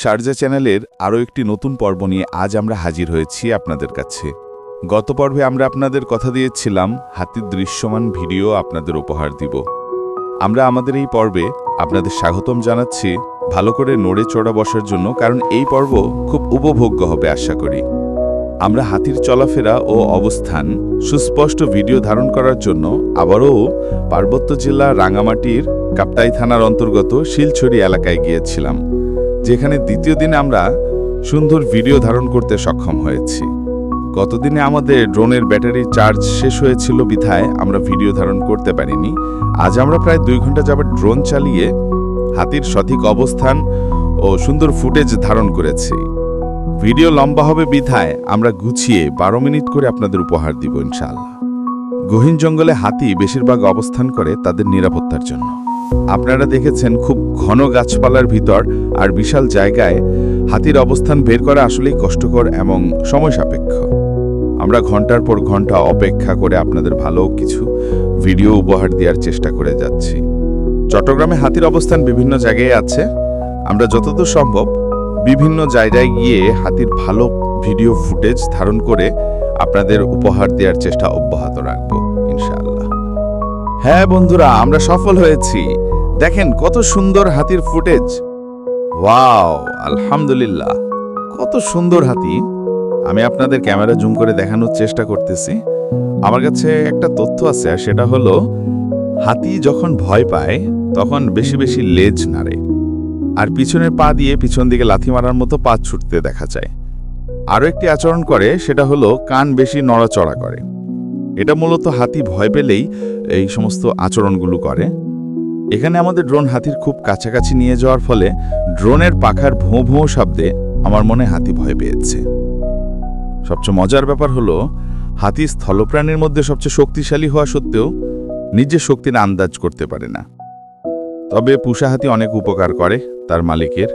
Sharjah চ্যানেলের আরও একটি নতুন পর্ব নিয়ে আজ আমরা হাজির হয়েছি আপনাদের কাছে। গত পর্বে আমরা আপনাদের কথা দিয়েছিলাম, হাতির দৃশ্যমান ভিডিও আপনাদের উপহার দিব। আমরা আমাদের এই পর্বে আপনাদের স্বাগতম জানাচ্ছি, ভালো করে নড়ে চড়া বসার জন্য, কারণ এই পর্ব খুব উপভোগ্য হবে আশা করি। আমরা হাতির চলাফেরা ও অবস্থান, সুস্পষ্ট ভিডিও ধারণ করার জন্য আবারও পার্বত্য জেলা রাঙামাটির কাপ্তাই থানার অন্তর্গত শিলছড়ি এলাকায় গিয়েছিলাম। যেখানে দ্বিতীয় দিনে আমরা সুন্দর ভিডিও ধারণ করতে সক্ষম হয়েছি। গতদিনে আমাদের ড্রোনের ব্যাটারি চার্জ শেষ হয়েছিল বিধায় আমরা ভিডিও ধারণ করতে পারিনি। আজ আমরা প্রায় দুই ঘণ্টা যাবত ড্রোন চালিয়ে হাতির সঠিক অবস্থান ও সুন্দর ফুটেজ ধারণ করেছি। ভিডিও লম্বা হবে বিধায় আমরা গুছিয়ে বারো মিনিট করে আপনাদের উপহার দিব ইনশাআল্লাহ। গহীন জঙ্গলে হাতি বেশিরভাগ অবস্থান করে তাদের নিরাপত্তার জন্য। আপনারা দেখেছেন খুব ঘন গাছপালার ভিতর আর বিশাল জায়গায় হাতির অবস্থান বের করা আসলেই কষ্টকর এবং সময় সাপেক্ষ। আমরা ঘণ্টার পর ঘণ্টা অপেক্ষা করে আপনাদের ভালো কিছু ভিডিও উপহার দেওয়ার চেষ্টা করে যাচ্ছি। চট্টগ্রামে হাতির অবস্থান বিভিন্ন জায়গায় আছে। আমরা যতদূর সম্ভব বিভিন্ন জায়গায় গিয়ে হাতির ভালো ভিডিও ফুটেজ ধারণ করে আপনাদের উপহার দেওয়ার চেষ্টা অব্যাহত রাখব, ইনশাআল্লাহ। হ্যাঁ বন্ধুরা, আমরা সফল হয়েছি। দেখেন কত সুন্দর হাতির ফুটেজ। ওয়াও, আলহামদুলিল্লাহ। কত সুন্দর হাতি। আমি আপনাদের ক্যামেরা জুম করে দেখানোর চেষ্টা করতেছি। আমার কাছে একটা তথ্য আছে, আর সেটা হলো, হাতি যখন ভয় পায়, তখন বেশি বেশি লেজ নাড়ে। আর পিছনের পা দিয়ে পিছন দিকে লাথি মারার মতো পা ছুটতে দেখা যায়। আরও একটি আচরণ করে, সেটা হলো, কান বেশি নড়াচড়া করে। এটা মূলত হাতি ভয় পেলেই এই সমস্ত আচরণগুলো করে। এখানে আমাদের ড্রোন হাতির খুব কাছাকাছি নিয়ে যাওয়ার ফলে ড্রোনের পাখার ভোঁ ভোঁ শব্দে আমার মনে হাতি ভয় পেয়েছে। সবচেয়ে মজার ব্যাপার হলো, হাতি স্থলপ্রাণীর মধ্যে সবচেয়ে শক্তিশালী হওয়া সত্ত্বেও নিজের শক্তির আন্দাজ করতে পারে না। তবে পুষা হাতি অনেক উপকার করে তার মালিকের।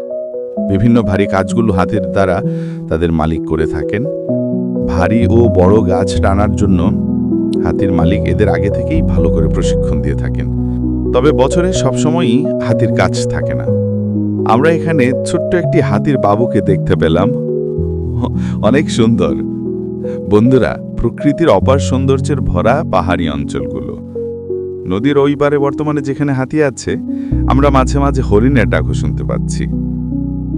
বিভিন্ন ভারী কাজগুলো হাতির দ্বারা তাদের মালিক করে থাকেন। ভারী ও বড় গাছ টানার জন্য হাতির মালিক এদের আগে থেকেই ভালো করে প্রশিক্ষণ দিয়ে থাকেন। তবে বছরে সবসময়ই হাতির কাজ থাকে না। আমরা এখানে ছোট্ট একটি হাতির বাবুকে দেখতে পেলাম। অনেক সুন্দর। বন্ধুরা, প্রকৃতির অপার সৌন্দর্যের ভরা পাহাড়ি অঞ্চলগুলো। নদীর ওই পারে বর্তমানে যেখানে হাতি আছে, আমরা মাঝে মাঝে হরিণের ডাকও শুনতে পাচ্ছি।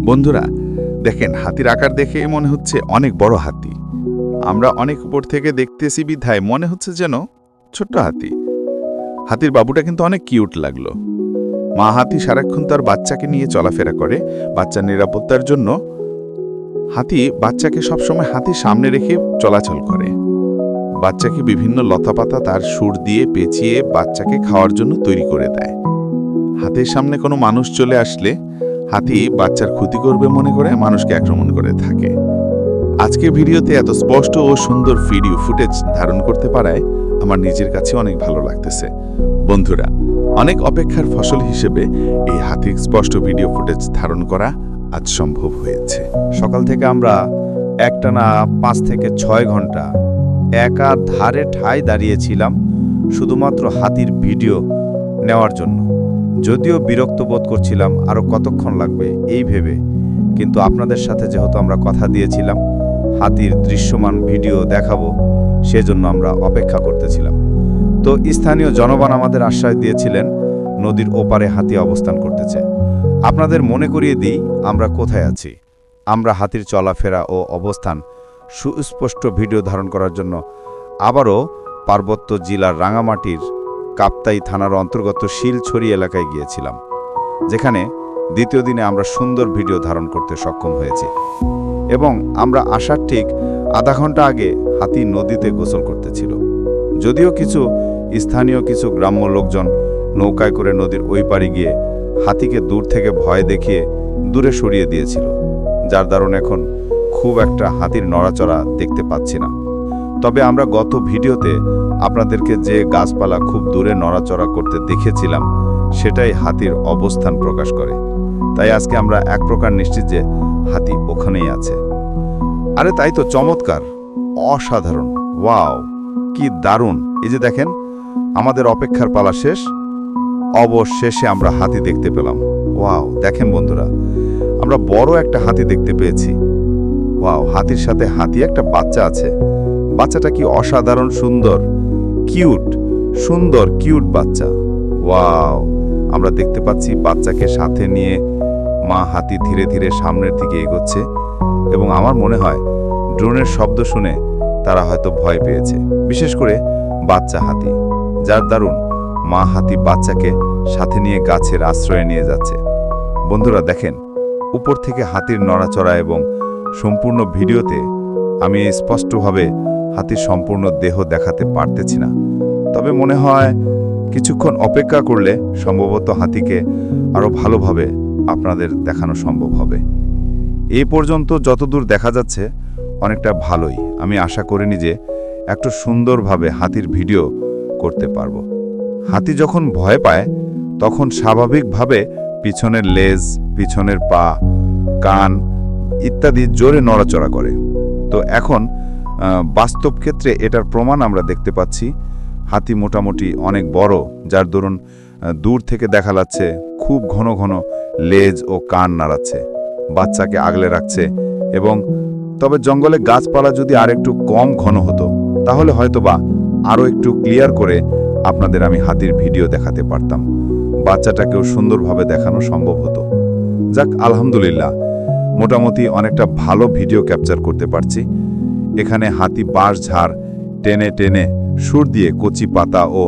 বন্ধুরা, দেখেন, হাতির আকার দেখে মনে হচ্ছে অনেক বড় হাতি। আমরা অনেক উপর থেকে দেখতেছি বিধায়, মনে হচ্ছে যেন ছোট্ট হাতি। হাতির বাবুটা কিন্তু অনেক কিউট লাগল। মা হাতি সারাক্ষণ তার বাচ্চাকে নিয়ে চলাফেরা করে, বাচ্চার নিরাপত্তার জন্য। হাতি বাচ্চাকে সবসময় হাতির সামনে রেখে চলাচল করে। বাচ্চাকে বিভিন্ন লতাপাতা তার সুর দিয়ে পেঁচিয়ে বাচ্চাকে খাওয়ার জন্য তৈরি করে দেয়। হাতির সামনে কোনো মানুষ চলে আসলে হাতি বাচ্চার ক্ষতি করবে মনে করে, মানুষকে আক্রমণ করে থাকে। আজকের ভিডিওতে এত স্পষ্ট ও সুন্দর ভিডিও ফুটেজ ধারণ করতে পারায় আমার নিজের কাছে অনেক ভালো লাগতেছে। বন্ধুরা, অনেক অপেক্ষার ফসল হিসেবে এই হাতির স্পষ্ট ভিডিও ফুটেজ ধারণ করা আজ সম্ভব হয়েছে। সকাল থেকে আমরা একটানা পাঁচ থেকে ছয় ঘণ্টা একা ধারে ঠায় দাঁড়িয়েছিলাম শুধুমাত্র হাতির ভিডিও নেওয়ার জন্য। যদিও বিরক্ত বোধ করছিলাম আরও কতক্ষণ লাগবে এই ভেবে, কিন্তু আপনাদের সাথে যেহেতু আমরা কথা দিয়েছিলাম হাতির দৃশ্যমান ভিডিও দেখাবো, সেজন্য আমরা অপেক্ষা করতেছিলাম। তো স্থানীয় জনগণ আমাদের আশ্বাস দিয়েছিলেন, নদীর ওপারে হাতি অবস্থান করতেছে। আপনাদের মনে করিয়ে দিই, আমরা কোথায় আছি। আমরা হাতির চলাফেরা ও অবস্থান সুস্পষ্ট ভিডিও ধারণ করার জন্য আবারও পার্বত্য জেলার রাঙামাটির কাপ্তাই থানার অন্তর্গত শিলছড়ি এলাকায় গিয়েছিলাম, যেখানে দ্বিতীয় দিনে আমরা সুন্দর ভিডিও ধারণ করতে সক্ষম হয়েছি। এবং আমরা আসার ঠিক আধা ঘণ্টা আগে হাতি নদীতে গোসল করতেছিল যদিও কিছু স্থানীয় কিছু গ্রাম্য লোকজন নৌকায় করে নদীর ওই পাড়ে গিয়ে হাতিকে দূর থেকে ভয় দেখিয়ে দূরে সরিয়ে দিয়েছিল, যার দারুণ এখন খুব একটা হাতির নড়াচড়া দেখতে পাচ্ছি না। তবে আমরা গত ভিডিওতে আপনাদেরকে যে গাছপালা খুব দূরে নড়াচড়া করতে দেখেছিলাম সেটাই হাতির অবস্থান প্রকাশ করে। তাই আজকে আমরা এক প্রকার নিশ্চিত যে হাতি ওখানেই আছে। আরে তাই তো চমৎকার, অসাধারণ, ওয়াও, কি দারুণ। এই যে দেখেন, আমাদের অপেক্ষার পালা শেষ, অবশেষে আমরা হাতি দেখতে পেলাম। ওয়াও, দেখেন বন্ধুরা, আমরা বড় একটা হাতি দেখতে পেয়েছি। ওয়াও, হাতির সাথে হাতি একটা বাচ্চা আছে। বাচ্চাটা কি অসাধারণ সুন্দর, কিউট সুন্দর, কিউট বাচ্চা। ওয়াও আমরা দেখতে পাচ্ছি বাচ্চাকে সাথে নিয়ে মা হাতি ধীরে ধীরে সামনের দিকে এগোচ্ছে এবং আমার মনে হয় ড্রোনের শব্দ শুনে তারা হয়তো ভয় পেয়েছে। বিশেষ করে বাচ্চা হাতি, যার দারুণ মা হাতি বাচ্চাকে সাথে নিয়ে গাছের আশ্রয়ে নিয়ে যাচ্ছে। বন্ধুরা, দেখেন, উপর থেকে হাতির নড়াচড়া এবং সম্পূর্ণ ভিডিওতে আমি স্পষ্টভাবে হাতির সম্পূর্ণ দেহ দেখাতে পারতেছি না। তবে মনে হয় কিছুক্ষণ অপেক্ষা করলে সম্ভবত হাতিকে আরও ভালোভাবে আপনাদের দেখানো সম্ভব হবে। এ পর্যন্ত যতদূর দেখা যাচ্ছে, অনেকটা ভালোই। আমি আশা করিনি যে একটু সুন্দরভাবে হাতির ভিডিও করতে পারব। হাতি যখন ভয় পায়, তখন স্বাভাবিকভাবে পিছনের লেজ, পিছনের পা, কান ইত্যাদি জোরে নড়াচড়া করে। তো এখন বাস্তব ক্ষেত্রে এটার প্রমাণ আমরা দেখতে পাচ্ছি। হাতি মোটামুটি অনেক বড়, যার দরুন দূর থেকে দেখা যাচ্ছে খুব ঘন ঘন লেজ ও কান নাড়াচ্ছে, বাচ্চাকে আগলে রাখছে এবং তবে জঙ্গলে গাছপালা যদি আর একটু কম ঘন হতো, তাহলে হয়তোবা আরও একটু ক্লিয়ার করে আপনাদের আমি হাতির ভিডিও দেখাতে পারতাম। বাচ্চাটাকেও সুন্দরভাবে দেখানো সম্ভব হতো। যাক, আলহামদুলিল্লাহ, মোটামুটি অনেকটা ভালো ভিডিও ক্যাপচার করতে পারছি। এখানে হাতি বাঁশ ঝাড় টেনে টেনে সুর দিয়ে কচি পাতা ও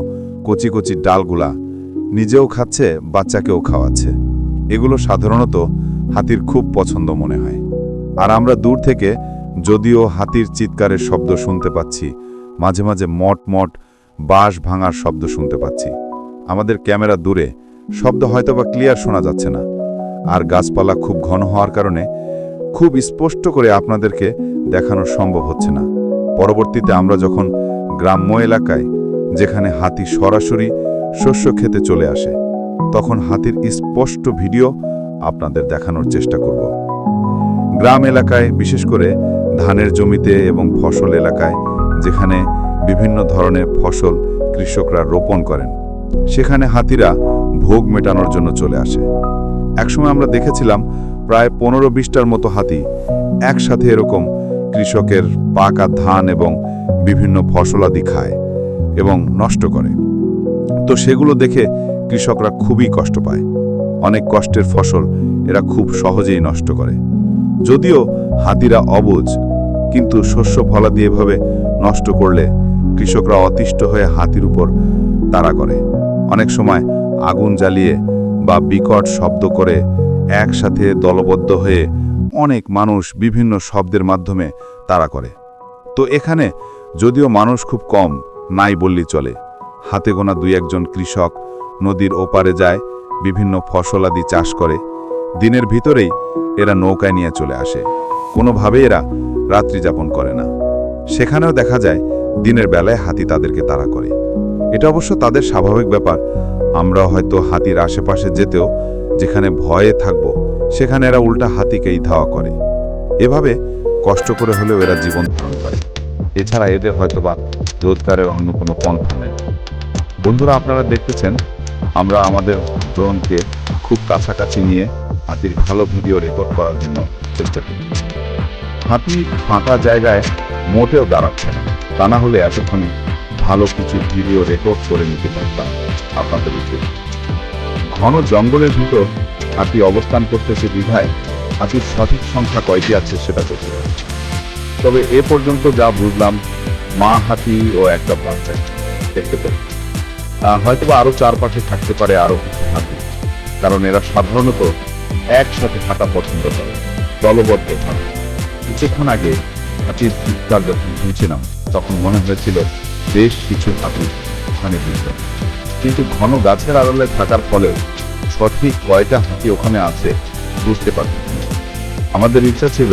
কচি কচি ডালগুলা নিজেও খাচ্ছে, বাচ্চাকেও খাওয়াচ্ছে। এগুলো সাধারণত হাতির খুব পছন্দ মনে হয়। আর আমরা দূর থেকে যদিও হাতির চিৎকারের শব্দ শুনতে পাচ্ছি, মাঝে মাঝে মট মট বাঁশ ভাঙার শব্দ শুনতে পাচ্ছি। আমাদের ক্যামেরা দূরে শব্দ হয়তোবা ক্লিয়ার শোনা যাচ্ছে না। আর গাছপালা খুব ঘন হওয়ার কারণে খুব স্পষ্ট করে আপনাদেরকে দেখানো সম্ভব হচ্ছে না। পরবর্তীতে আমরা যখন গ্রাম্য এলাকায়, যেখানে হাতি সরাসরি শস্য খেতে চলে আসে, তখন হাতির স্পষ্ট ভিডিও আপনাদের দেখানোর চেষ্টা করব। গ্রাম এলাকায়, বিশেষ করে ধানের জমিতে এবং ফসল এলাকায়, যেখানে বিভিন্ন ধরনের ফসল কৃষকরা রোপণ করেন, সেখানে হাতিরা ভোগ মেটানোর জন্য চলে আসে। একসময় আমরা দেখেছিলাম, প্রায় পনেরো বিশটার মতো হাতি একসাথে এরকম কৃষকের পাকা ধান এবং বিভিন্ন ফসলাদি খায় এবং নষ্ট করে। তো সেগুলো দেখে কৃষকরা খুবই কষ্ট পায়। অনেক কষ্টের ফসল এরা খুব সহজেই নষ্ট করে। যদিও হাতিরা অবুজ, কিন্তু শস্য ফলাদি এভাবে নষ্ট করলে কৃষকরা অতিষ্ঠ হয়ে হাতির উপর তাড়া করে। অনেক সময় আগুন জ্বালিয়ে বা বিকট শব্দ করে একসাথে দলবদ্ধ হয়ে অনেক মানুষ বিভিন্ন শব্দের মাধ্যমে তাড়া করে। তো এখানে যদিও মানুষ খুব কম, নাই বললেই চলে। হাতে গোনা দুই একজন কৃষক নদীর ওপারে যায়, বিভিন্ন ফসলাদি চাষ করে। দিনের ভিতরেই এরা নৌকায় নিয়ে চলে আসে। কোনোভাবে এরা রাত্রি যাপন করে না। সেখানেও দেখা যায় দিনের বেলায় হাতি তাদেরকে তাড়া করে। এটা অবশ্য তাদের স্বাভাবিক ব্যাপার। আমরা হয়তো হাতির আশেপাশে যেতেও যেখানে ভয়ে থাকব সেখানে এরা উল্টা হাতিকেই ধাওয়া করে। এভাবে কষ্ট করে হলেও এরা জীবন ধারণ করে। এছাড়া এদের হয়তোবা রোজগারের অন্য কোনো পন্থা নেই। বন্ধুরা, আপনারা দেখতেছেন, আমরা আমাদের ড্রোনকে খুব কাছাকাছি নিয়ে হাতির ভালো ভিডিও রেকর্ড করার জন্য চেষ্টা করি হাতি ফাঁকা জায়গায় মোটেও দাঁড়াচ্ছে না। তা না হলে এতক্ষণে ভালো কিছু ভিডিও রেকর্ড করে নিতে পারতাম আপনাদের উচিত। ঘন জঙ্গলের ভিতর হাতি অবস্থান করতেছে বিধায় হাতির সঠিক সংখ্যা কয়টি আছে সেটা দেখতে তবে এ পর্যন্ত যা বুঝলাম মা হাতি ও একটা বাচ্চা দেখতে পাই আহ, হয়তোবা আরও চারপাশে থাকতে পারে আরও হাতি কারণ এরা সাধারণত একসাথে থাকা পছন্দ করে দলবদ্ধ থাকে। কিছুক্ষণ আগে হাতির চিৎকার যখন শুনছিলাম তখন মনে হয়েছিল বেশ কিছু হাতি কিন্তু ঘন গাছের আড়ালে থাকার ফলেও সঠিক কয়টা হাতি ওখানে আছে বুঝতে পারছি আমাদের ইচ্ছা ছিল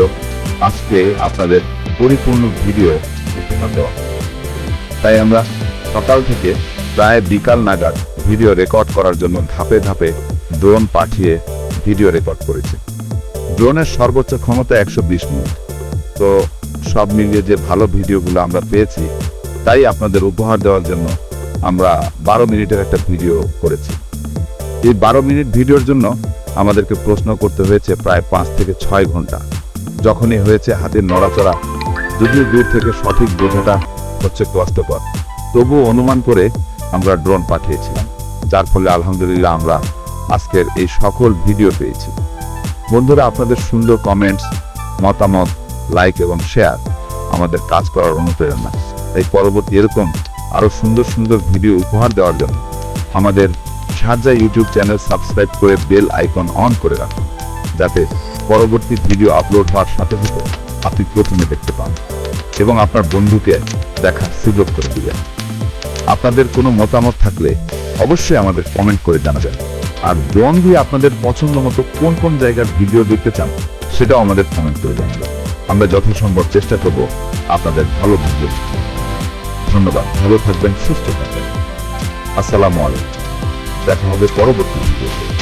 আজকে আপনাদের পরিপূর্ণ ভিডিও উপহার দেওয়া। তাই আমরা সকাল থেকে প্রায় বিকাল নাগাদ ভিডিও রেকর্ড করার জন্য ধাপে ধাপে ড্রোন পাঠিয়ে ভিডিও রেকর্ড করেছি। ড্রোনের সর্বোচ্চ ক্ষমতা একশো বিশ মিনিট। তো সব মিলিয়ে যে ভালো ভিডিওগুলো আমরা পেয়েছি, তাই আপনাদের উপহার দেওয়ার জন্য আমরা বারো মিনিটের একটা ভিডিও করেছি। এই বারো মিনিট ভিডিওর জন্য আমাদেরকে প্রশ্ন করতে হয়েছে প্রায় পাঁচ থেকে ছয় ঘণ্টা। যখনই হয়েছে হাতের নড়াচড়া, যদিও দূর থেকে সঠিক বোঝাটা হচ্ছে কষ্টকর। তবুও অনুমান করে আমরা ড্রোন পাঠিয়েছিলাম, যার ফলে আলহামদুলিল্লাহ আমরা আজকের এই সকল ভিডিও পেয়েছি। বন্ধুরা, আপনাদের সুন্দর কমেন্টস মতামত লাইক এবং শেয়ার আমাদের কাজ করার অনুপ্রেরণা। তাই পরবর্তী এরকম আরও সুন্দর সুন্দর ভিডিও উপহার দেওয়ার জন্য। আমাদের সাহায্যা ইউটিউব চ্যানেল সাবস্ক্রাইব করে বেল আইকন অন করে রাখুন, যাতে পরবর্তী ভিডিও আপলোড হওয়ার সাথে সাথে আপনি প্রথমে দেখতে পান এবং আপনার বন্ধুকে দেখার সুযোগ করে দিবেন। আপনাদের কোনো মতামত থাকলে অবশ্যই আমাদের কমেন্ট করে জানাবেন। আর ড্রোন দিয়ে আপনাদের পছন্দ মতো কোন কোন জায়গার ভিডিও দেখতে চান, সেটাও আমাদের কমেন্ট করে জানাবেন। আমরা যথাসম্ভব চেষ্টা করব আপনাদের ভালো ভিডিও। ধন্যবাদ। ভালো থাকবেন সুস্থ থাকবেন। আসসালামু আলাইকুম। দেখা হবে পরবর্তী ভিডিওতে।